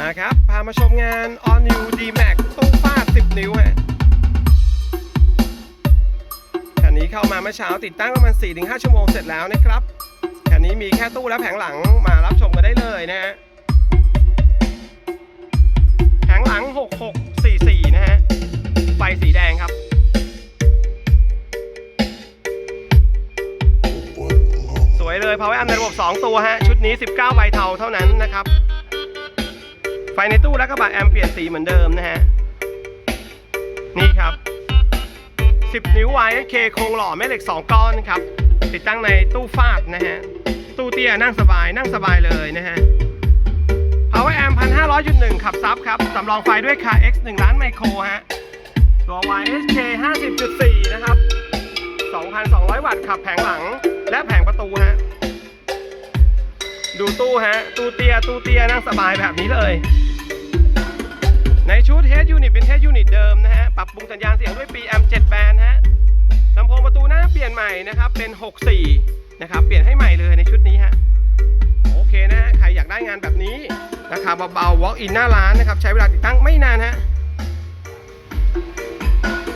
มาครับ พามาชมงาน All New D Max ตู้ฟาด 10 นิ้วฮะคันนี้เข้ามาเมื่อเช้าติดตั้งประมาณ 4-5 ชั่วโมงเสร็จแล้วนะครับ คันนี้มีแค่ตู้และแผงหลังมารับชมกันได้เลยนะฮะ แผงหลัง 6644 นะฮะ ไฟสีแดงครับสวยเลย Power Amp ในระบบ 2 ตัวฮะ ชุดนี้ 19ใบเทาเท่านั้นนะครับ ฟในตู้และกระบะแอมเปลี่ยนสีเหมือนเดิมนะฮะ นี่ครับ 10 นิ้ว YK โครงหล่อแม่เหล็ก 2 ก้อนครับ ติดตั้งในตู้ฟาดนะฮะ ตู้เตี้ยนั่งสบายนั่งสบายเลยนะฮะ Power Amp 1,500.1 ขับซับครับ สำรองไฟด้วย Car X 1ล้านไมโครฮะ ตัว YSK 50.4 นะครับ 2,200 วัตต์ขับแผงหลังและแผงประตูฮะดูตู้ฮะ ตู้เตีย ตู้เตียนั่งสบายแบบนี้เลย ชุด Head Unit เป็นเทสยูนิตเดิมนะฮะ ปรับปรุงสัญญาณเสียงด้วย PM 7แบนฮะลำโพงประตูหน้าเปลี่ยนใหม่นะครับ เป็น 64 นะครับ เปลี่ยนให้ใหม่เลยในชุดนี้ฮะ โอเคนะฮะ ใครอยากได้งานแบบนี้ ราคาเบาๆ walk in หน้าร้านนะครับ ใช้เวลาติดตั้งไม่นานฮะ